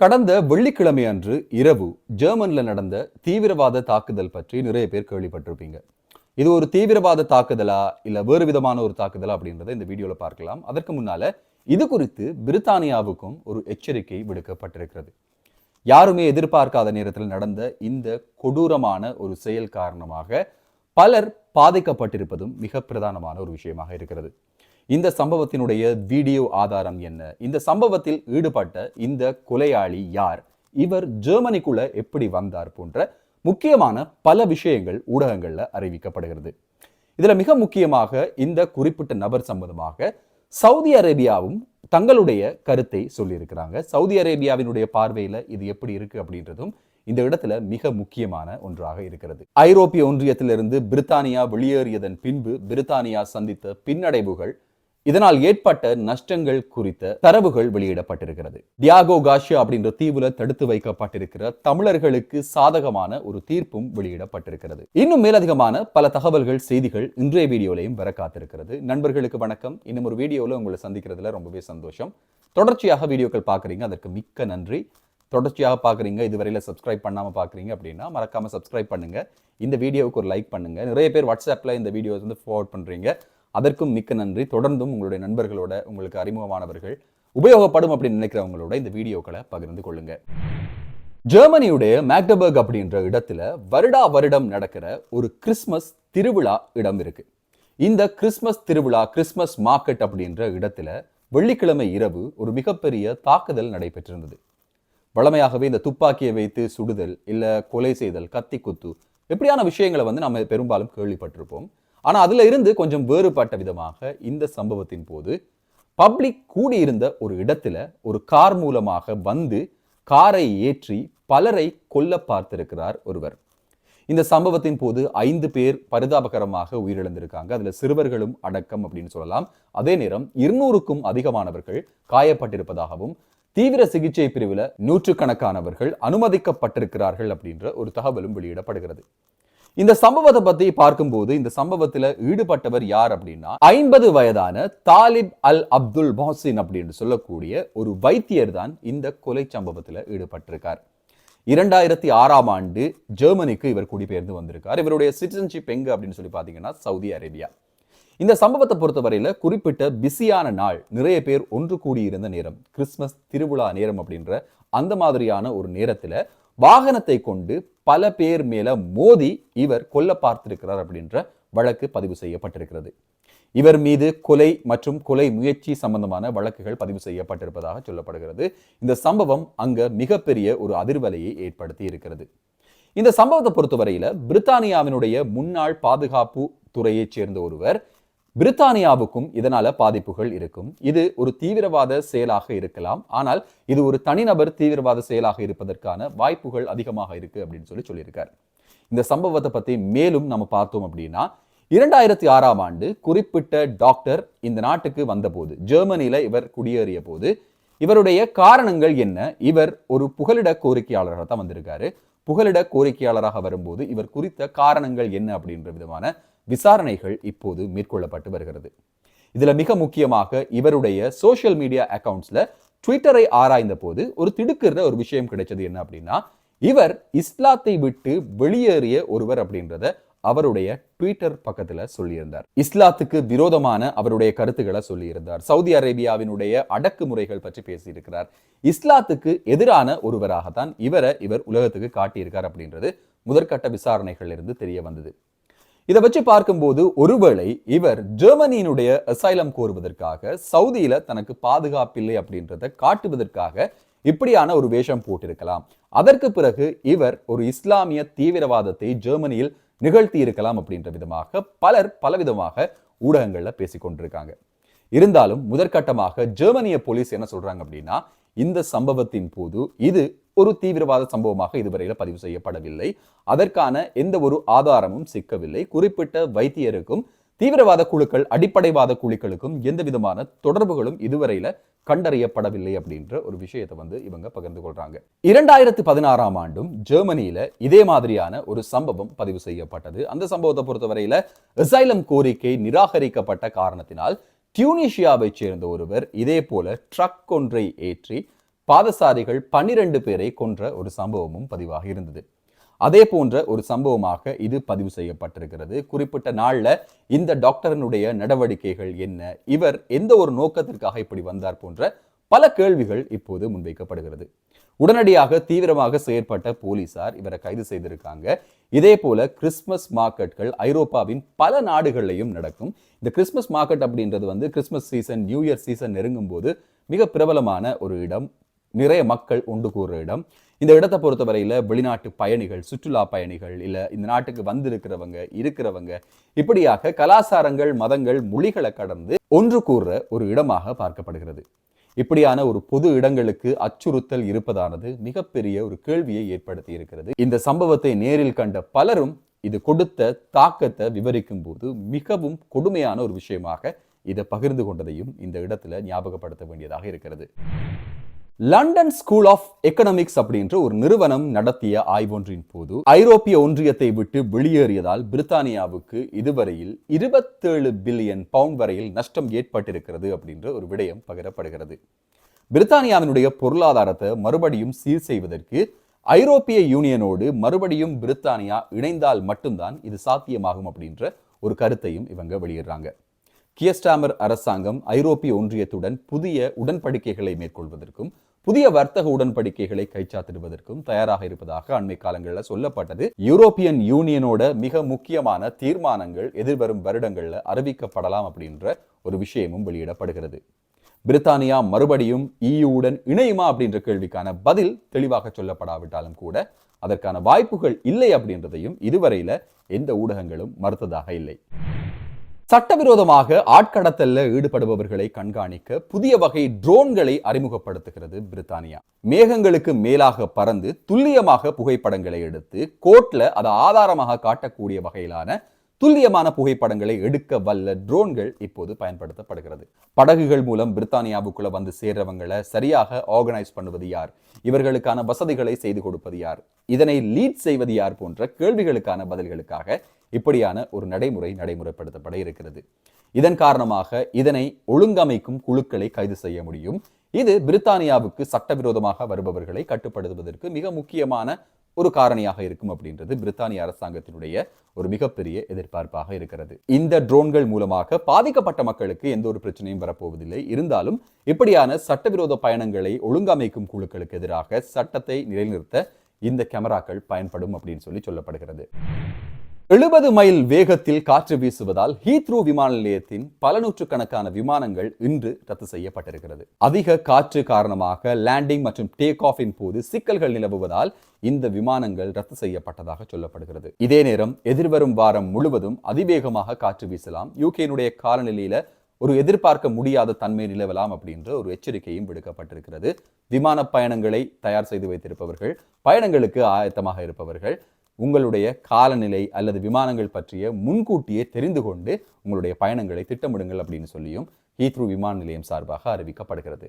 கடந்த வெள்ளிக்கிழமை அன்று இரவு ஜெர்மனில் நடந்த தீவிரவாத தாக்குதல் பற்றி நிறைய பேர் கேள்விப்பட்டிருப்பீங்க. இது ஒரு தீவிரவாத தாக்குதலா? இல்லை வேறு விதமான ஒரு தாக்குதலா? அப்படின்றத இந்த வீடியோவில் பார்க்கலாம். அதற்கு முன்னால இது குறித்து பிரித்தானியாவுக்கும் ஒரு எச்சரிக்கை விடுக்கப்பட்டிருக்கிறது. யாருமே எதிர்பார்க்காத நேரத்தில் நடந்த இந்த கொடூரமான ஒரு செயல் காரணமாக பலர் பாதிக்கப்பட்டிருப்பதும் மிக பிரதானமான ஒரு விஷயமாக இருக்கிறது. இந்த சம்பவத்தினுடைய வீடியோ ஆதாரம் என்ன? இந்த சம்பவத்தில் ஈடுபட்ட இந்த கொலையாளி யார்? இவர் ஜெர்மனிக்குள்ள எப்படி வந்தார் போன்ற முக்கியமான பல விஷயங்கள் ஊடகங்கள்ல அறிவிக்கப்படுகிறது. இதுல மிக முக்கியமாக இந்த குறிப்பிட்ட நபர் சம்பந்தமாக சவுதி அரேபியாவும் தங்களுடைய கருத்தை சொல்லியிருக்கிறாங்க. சவுதி அரேபியாவினுடைய பார்வையில இது எப்படி இருக்கு அப்படின்றதும் இந்த இடத்துல மிக முக்கியமான ஒன்றாக இருக்கிறது. ஐரோப்பிய ஒன்றியத்திலிருந்து பிரித்தானியா வெளியேறியதன் பின்பு பிரித்தானியா சந்தித்த பின்னடைவுகள் இதனால் ஏற்பட்ட நஷ்டங்கள் குறித்த தரவுகள் வெளியிடப்பட்டிருக்கிறது. டியாகோ காஷியா அப்படின்ற தீவுல தடுத்து வைக்கப்பட்டிருக்கிற தமிழர்களுக்கு சாதகமான ஒரு தீர்ப்பும் வெளியிடப்பட்டிருக்கிறது. இன்னும் மேலதிகமான பல தகவல்கள் செய்திகள் இன்றைய வீடியோலையும் வர காத்திருக்கிறது. நண்பர்களுக்கு வணக்கம். இன்னும் ஒரு வீடியோவில் உங்களை சந்திக்கிறதுல ரொம்பவே சந்தோஷம். தொடர்ச்சியாக வீடியோக்கள் பார்க்குறீங்க அதற்கு மிக்க நன்றி. தொடர்ச்சியாக பார்க்குறீங்க இதுவரையில் சப்ஸ்கிரைப் பண்ணாமல் பார்க்குறீங்க அப்படின்னா மறக்காமல் சப்ஸ்கிரைப் பண்ணுங்க. இந்த வீடியோவுக்கு ஒரு லைக் பண்ணுங்கள் நிறைய பேர் வாட்ஸ்அப்பில் இந்த வீடியோஸ் வந்து ஃபார்வர்ட் பண்ணுறீங்க அதற்கும் மிக்க நன்றி. தொடர்ந்தும் உங்களுடைய நண்பர்களோட உங்களுக்கு அறிமுகமானவர்கள் உபயோகப்படும் அப்படின்னு நினைக்கிறவங்களோட இந்த வீடியோக்களை பகிர்ந்து கொள்ளுங்க. ஜெர்மனியுடைய மேக்டபர்க் அப்படின்ற இடத்துல வருடா வருடம் நடக்கிற ஒரு கிறிஸ்மஸ் திருவிழா இடம் இருக்கு. இந்த கிறிஸ்மஸ் திருவிழா கிறிஸ்மஸ் மார்க்கெட் அப்படின்ற இடத்துல வெள்ளிக்கிழமை இரவு ஒரு மிகப்பெரிய தாக்குதல் நடைபெற்றிருந்தது. வழமையாகவே இந்த துப்பாக்கியை வைத்து சுடுதல் இல்ல கொலை செய்தல் கத்தி குத்து இப்படியான விஷயங்களை வந்து நம்ம பெரும்பாலும் கேள்விப்பட்டிருப்போம். ஆனா அதுல இருந்து கொஞ்சம் வேறுபட்ட விதமாக இந்த சம்பவத்தின் போது பப்ளிக் கூடியிருந்த ஒரு இடத்துல ஒரு கார் மூலமாக வந்து காரை ஏற்றி பலரை கொல்ல பார்த்திருக்கிறார் ஒருவர். இந்த சம்பவத்தின் போது ஐந்து பேர் பரிதாபகரமாக உயிரிழந்திருக்காங்க. அதுல சிறுவர்களும் அடக்கம் அப்படின்னு சொல்லலாம். அதே நேரம் இருநூறுக்கும் அதிகமானவர்கள் காயப்பட்டிருப்பதாகவும் தீவிர சிகிச்சை பிரிவில் நூற்றுக்கணக்கானவர்கள் அனுமதிக்கப்பட்டிருக்கிறார்கள் அப்படின்ற ஒரு தகவலும் வெளியிடப்படுகிறது. இந்த சம்பவத்தை பத்தி பார்க்கும்போது இந்த சம்பவத்துல ஈடுபட்டவர் யார் அப்படின்னா ஐம்பது வயதான தாலிப் அல் அப்துல் மொஹசின் அப்படின்னு சொல்லக்கூடிய ஒரு வைத்தியர் தான் இந்த கொலை சம்பவத்துல ஈடுபட்டிருக்கார். இரண்டாயிரத்தி ஆறாம் ஆண்டு ஜெர்மனிக்கு இவர் குடிபெயர்ந்து வந்திருக்கார். இவருடைய சிட்டிசன்ஷிப் எங்க அப்படின்னு சொல்லி பாத்தீங்கன்னா சவுதி அரேபியா. இந்த சம்பவத்தை பொறுத்தவரையில குறிப்பிட்ட பிஸியான நாள் நிறைய பேர் ஒன்று கூடியிருந்த நேரம் கிறிஸ்மஸ் திருவிழா நேரம் அப்படின்ற அந்த மாதிரியான ஒரு நேரத்தில் வாகனத்தை கொண்டு பல பேர் மேல மோதி இவர் கொல்ல பார்த்திருக்கிறார் அப்படின்ற வழக்கு பதிவு செய்யப்பட்டிருக்கிறது. இவர் மீது கொலை மற்றும் கொலை முயற்சி சம்பந்தமான வழக்குகள் பதிவு செய்யப்பட்டிருப்பதாக சொல்லப்படுகிறது. இந்த சம்பவம் அங்க மிகப்பெரிய ஒரு அதிர்வலையை ஏற்படுத்தி இருக்கிறது. இந்த சம்பவத்தை பொறுத்தவரையில பிரித்தானியாவினுடைய முன்னாள் பாதுகாப்பு துறையைச் சேர்ந்த ஒருவர் பிரித்தானியாவுக்கும் இதனால பாதிப்புகள் இருக்கும். இது ஒரு தீவிரவாத செயலாக இருக்கலாம். ஆனால் இது ஒரு தனிநபர் தீவிரவாத செயலாக இருப்பதற்கான வாய்ப்புகள் அதிகமாக இருக்கு அப்படின்னு சொல்லி சொல்லியிருக்காரு. இந்த சம்பவத்தை பத்தி மேலும் நம்ம பார்த்தோம் அப்படின்னா இரண்டாயிரத்தி ஆறாம் ஆண்டு குறிப்பிட்ட டாக்டர் இந்த நாட்டுக்கு வந்தபோது ஜெர்மனியில இவர் குடியேறிய போது இவருடைய காரணங்கள் என்ன? இவர் ஒரு புகலிட கோரிக்கையாளராக தான் வந்திருக்காரு. புகலிட கோரிக்கையாளராக வரும்போது இவர் குறித்த காரணங்கள் என்ன அப்படின்ற விதமான விசாரணைகள் இப்போது மேற்கொள்ளப்பட்டு வருகிறது. இதுல மிக முக்கியமாக இவருடைய சோஷியல் மீடியா அக்கவுண்ட்ஸ்ல ட்விட்டரை ஆராய்ந்த போது ஒரு திடுக்கிற ஒரு விஷயம் கிடைச்சது என்ன அப்படின்னா இவர் இஸ்லாத்தை விட்டு வெளியேறிய ஒருவர் அப்படின்றத அவருடைய ட்விட்டர் பக்கத்துல சொல்லியிருந்தார். இஸ்லாத்துக்கு விரோதமான அவருடைய கருத்துக்களை சொல்லியிருந்தார். சவுதி அரேபியாவினுடைய அடக்குமுறைகள் பற்றி பேசியிருக்கிறார். இஸ்லாத்துக்கு எதிரான ஒருவராகத்தான் இவரை இவர் உலகத்துக்கு காட்டியிருக்கார் அப்படின்றது முதற்கட்ட விசாரணைகள் இருந்து தெரிய வந்தது. இதை வச்சு பார்க்கும்போது ஒருவேளை இவர் ஜெர்மனியினுடைய அசைலம் கோருவதற்காக சவுதியில தனக்கு பாதுகாப்பில்லை அப்படின்றத காட்டுவதற்காக இப்படியான ஒரு வேஷம் போட்டிருக்கலாம். அதற்கு பிறகு இவர் ஒரு இஸ்லாமிய தீவிரவாதத்தை ஜெர்மனியில் நிகழ்த்தி இருக்கலாம் அப்படின்ற விதமாக பலர் பலவிதமாக ஊடகங்கள்ல பேசிக்கொண்டிருக்காங்க இருந்தாலும் முதற்கட்டமாக ஜெர்மனிய போலீஸ் என்ன சொல்றாங்க அப்படின்னா இந்த சம்பவத்தின் போது இது ஒரு தீவிரவாத சம்பவமாக இதுவரையில் பதிவு செய்யப்படவில்லை. அதற்கான எந்த ஒரு ஆதாரமும் சிக்கவில்லை. குறிப்பிட்ட வைத்தியருக்கும் தீவிரவாத குழுக்கள் அடிப்படைவாத குழுக்களுக்கும் எந்த விதமான தொடர்புகளும் இதுவரையில கண்டறியப்படவில்லை அப்படின்ற ஒரு விஷயத்தை வந்து இவங்க பகிர்ந்து கொள்றாங்க. இரண்டாயிரத்தி பதினாறாம் ஆண்டும் ஜெர்மனியில இதே மாதிரியான ஒரு சம்பவம் பதிவு செய்யப்பட்டது. அந்த சம்பவத்தை பொறுத்தவரையில இசைலம் கோரிக்கை நிராகரிக்கப்பட்ட காரணத்தினால் டியூனிஷியாவை சேர்ந்த ஒருவர் இதே போல ட்ரக் ஒன்றை ஏற்றி பாதசாரிகள் பன்னிரண்டு பேரை கொன்ற ஒரு சம்பவமும் பதிவாக இருந்தது. அதே போன்ற ஒரு சம்பவமாக இது பதிவு செய்யப்பட்டிருக்கிறது. குறிப்பிட்ட நாள்ல இந்த டாக்டரனுடைய நடவடிக்கைகள் என்ன? இவர் எந்த ஒரு நோக்கத்திற்காக இப்படி வந்தார் போன்ற பல கேள்விகள் இப்போது முன்வைக்கப்படுகிறது. உடனடியாக தீவிரமாக செயற்பட்ட போலீசார் இவரை கைது செய்திருக்காங்க. இதே போல கிறிஸ்மஸ் மார்க்கெட்கள் ஐரோப்பாவின் பல நாடுகள்லையும் நடக்கும். இந்த கிறிஸ்மஸ் மார்க்கெட் அப்படின்றது வந்து Christmas season new year season நெருங்கும் போது மிக பிரபலமான ஒரு இடம். நிறைய மக்கள் ஒன்று கூறுற இடம். இந்த இடத்தை பொறுத்தவரையில வெளிநாட்டு பயணிகள் சுற்றுலா பயணிகள் இல்ல இந்த நாட்டுக்கு வந்திருக்கிறவங்க இருக்கிறவங்க இப்படியாக கலாச்சாரங்கள் மதங்கள் மொழிகளை கடந்து ஒன்று கூறுற ஒரு இடமாக பார்க்கப்படுகிறது. இப்படியான ஒரு பொது இடங்களுக்கு அச்சுறுத்தல் இருப்பதானது மிகப்பெரிய ஒரு கேள்வியை ஏற்படுத்தி இருக்கிறது. இந்த சம்பவத்தை நேரில் கண்ட பலரும் இது கொடுத்த தாக்கத்தை விவரிக்கும் போது மிகவும் கொடுமையான ஒரு விஷயமாக இதை பகிர்ந்து கொண்டதையும் இந்த இடத்துல ஞாபகப்படுத்த வேண்டியதாக இருக்கிறது. லண்டன் ஸ்கூல் ஆஃப் எக்கனாமிக்ஸ் அப்படின்ற ஒரு நிறுவனம் நடத்திய ஆய்வொன்றின் போது ஐரோப்பிய ஒன்றியத்தை விட்டு வெளியேறியதால் பிரித்தானியாவுக்கு இதுவரையில் இருபத்தேழு பில்லியன் பவுண்ட் வரையில் நஷ்டம் ஏற்பட்டிருக்கிறது அப்படின்ற ஒரு விடயம் பகிரப்படுகிறது. பிரித்தானியாவினுடைய பொருளாதாரத்தை மறுபடியும் சீர் செய்வதற்கு ஐரோப்பிய யூனியனோடு மறுபடியும் பிரித்தானியா இணைந்தால் மட்டும்தான் இது சாத்தியமாகும் அப்படின்ற ஒரு கருத்தையும் இவங்க வெளியிடுறாங்க. கியஸ்டாமர் அரசாங்கம் ஐரோப்பிய ஒன்றியத்துடன் புதிய உடன்படிக்கைகளை மேற்கொள்வதற்கும் புதிய வர்த்தக உடன்படிக்கைகளை கைச்சாத்திடுவதற்கும் தயாராக இருப்பதாக அண்மை காலங்களில் சொல்லப்பட்டது. யூரோப்பியன் யூனியனோட மிக முக்கியமான தீர்மானங்கள் எதிர்வரும் வருடங்களில் அறிவிக்கப்படலாம் அப்படின்ற ஒரு விஷயமும் வெளியிடப்படுகிறது. பிரித்தானியா மறுபடியும் இயுடன் இணையுமா அப்படின்ற கேள்விக்கான பதில் தெளிவாக சொல்லப்படாவிட்டாலும் கூட அதற்கான வாய்ப்புகள் இல்லை அப்படின்றதையும் இதுவரையில எந்த ஊடகங்களும் மறுத்ததாக இல்லை. சட்டவிரோதமாக ஆட்கடத்தல்ல ஈடுபடுபவர்களை கண்காணிக்க புதிய வகை ட்ரோன்களை அறிமுகப்படுத்துகிறது பிரித்தானியா. மேகங்களுக்கு மேலாக பறந்து துல்லியமாக புகைப்படங்களை எடுத்து கோர்ட்ல அதை ஆதாரமாக காட்டக்கூடிய வகையிலான துல்லியமான புகைப்படங்களை எடுக்க வல்ல ட்ரோன்கள் இப்போது பயன்படுத்தப்படுகிறது. படகுகள் மூலம் பிரித்தானியாவுக்குள்ள வந்து சேர்றவங்களை சரியாக ஆர்கனைஸ் பண்ணுவது யார்? இவர்களுக்கான வசதிகளை செய்து கொடுப்பது யார்? இதனை லீட் செய்வது யார் போன்ற கேள்விகளுக்கான பதில்களுக்காக இப்படியான ஒரு நடைமுறை நடைமுறைப்படுத்தப்பட இருக்கிறது. இதன் காரணமாக இதனை ஒழுங்கமைக்கும் குழுக்களை கைது செய்ய முடியும். இது பிரித்தானியாவுக்கு சட்டவிரோதமாக வருபவர்களை கட்டுப்படுத்துவதற்கு மிக முக்கியமான ஒரு காரணியாக இருக்கும் அப்படின்றது பிரித்தானிய அரசாங்கத்தினுடைய ஒரு மிகப்பெரிய எதிர்பார்ப்பாக இருக்கிறது. இந்த ட்ரோன்கள் மூலமாக பாதிக்கப்பட்ட மக்களுக்கு எந்த ஒரு பிரச்சனையும் வரப்போவதில்லை. இருந்தாலும் இப்படியான சட்டவிரோத பயணங்களை ஒழுங்கமைக்கும் குழுக்களுக்கு எதிராக சட்டத்தை நிலைநிறுத்த இந்த கேமராக்கள் பயன்படும் அப்படின்னு சொல்லி சொல்லப்படுகிறது. எழுபது மைல் வேகத்தில் காற்று வீசுவதால் ஹீத்ரூ விமான நிலையத்தின் பல நூற்றுக்கணக்கான விமானங்கள் இன்று ரத்து செய்யப்பட்டிருக்கிறது. அதிக காற்று காரணமாக லேண்டிங் மற்றும் டேக் ஆஃபின் போது சிக்கல்கள் நிலவுவதால் இந்த விமானங்கள் ரத்து செய்யப்பட்டதாக சொல்லப்படுகிறது. இதே நேரம் எதிர்வரும் வாரம் முழுவதும் அதிவேகமாக காற்று வீசலாம். யூகேனுடைய காலநிலையில ஒரு எதிர்பார்க்க முடியாத தன்மை நிலவலாம் அப்படின்ற ஒரு எச்சரிக்கையும் விடுக்கப்பட்டிருக்கிறது. விமான பயணங்களை தயார் செய்து வைத்திருப்பவர்கள் பயணங்களுக்கு ஆயத்தமாக இருப்பவர்கள் உங்களுடைய காலநிலை அல்லது விமானங்கள் பற்றிய முன்கூட்டியே தெரிந்து கொண்டு உங்களுடைய பயணங்களை திட்டமிடுங்கள் அப்படின்னு சொல்லியும் ஹீத்ரூ விமான நிலையம் சார்பாக அறிவிக்கப்படுகிறது.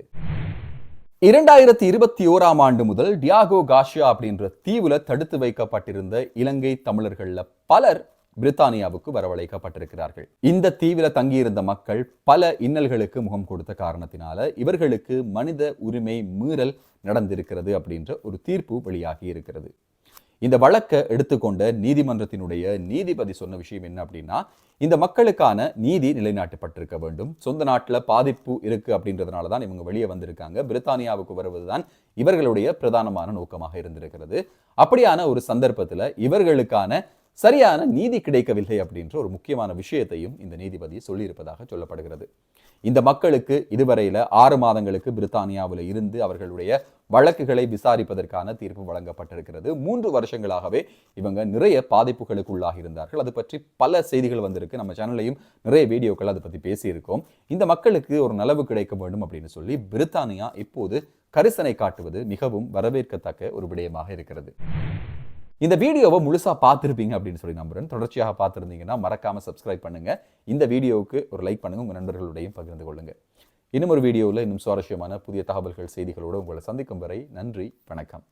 இரண்டாயிரத்தி இருபத்தி ஓராம் ஆண்டு முதல் டியாகோ காஷியா அப்படின்ற தீவுல தடுத்து வைக்கப்பட்டிருந்த இலங்கை தமிழர்கள்ல பலர் பிரித்தானியாவுக்கு வரவழைக்கப்பட்டிருக்கிறார்கள். இந்த தீவிர தங்கியிருந்த மக்கள் பல இன்னல்களுக்கு முகம் கொடுத்த காரணத்தினால இவர்களுக்கு மனித உரிமை மீறல் நடந்திருக்கிறது அப்படின்ற ஒரு தீர்ப்பு வெளியாகி இருக்கிறது. இந்த வழக்கை எடுத்துக்கொண்ட நீதிமன்றத்தினுடைய நீதிபதி சொன்ன விஷயம் என்ன அப்படின்னா இந்த மக்களுக்கான நீதி நிலைநாட்டப்பட்டிருக்க வேண்டும். சொந்த நாட்டில் பாதிப்பு இருக்கு அப்படின்றதுனால தான் இவங்க வெளியே வந்திருக்காங்க. பிரித்தானியாவுக்கு வருவதுதான் இவர்களுடைய பிரதானமான நோக்கமாக இருந்திருக்கிறது. அப்படியான ஒரு சந்தர்ப்பத்தில் இவர்களுக்கான சரியான நீதி கிடைக்கவில்லை அப்படின்ற ஒரு முக்கியமான விஷயத்தையும் இந்த நீதிபதி சொல்லியிருப்பதாக சொல்லப்படுகிறது. இந்த மக்களுக்கு இதுவரையில ஆறு மாதங்களுக்கு பிரித்தானியாவில் இருந்து அவர்களுடைய வழக்குகளை விசாரிப்பதற்கான தீர்ப்பு வழங்கப்பட்டிருக்கிறது. மூன்று வருஷங்களாகவே இவங்க நிறைய பாதிப்புகளுக்கு உள்ளாகி இருந்தார்கள். அது பற்றி பல செய்திகள் வந்திருக்கு. நம்ம சேனல்லையும் நிறைய வீடியோக்கள் அதை பற்றி பேசியிருக்கோம். இந்த மக்களுக்கு ஒரு நலவு கிடைக்க வேண்டும் அப்படின்னு சொல்லி பிரித்தானியா இப்போது கரிசனை காட்டுவது மிகவும் வரவேற்கத்தக்க ஒரு விடயமாக இருக்கிறது. இந்த வீடியோவை முழுசாக பார்த்துருப்பீங்க அப்படின்னு சொல்லி நம்புறேன். தொடர்ச்சியாக பார்த்துருந்தீங்கன்னா மறக்காமல் சப்ஸ்கிரைப் பண்ணுங்கள் இந்த வீடியோவுக்கு ஒரு லைக் பண்ணுங்கள் உங்கள் நண்பர்களுடையும் பகிர்ந்து கொள்ளுங்கள் இன்னும் ஒரு வீடியோவில் இன்னும் சுவாரஸ்யமான புதிய தகவல்கள் செய்திகளோடு உங்களை சந்திக்கும் வரை நன்றி வணக்கம்.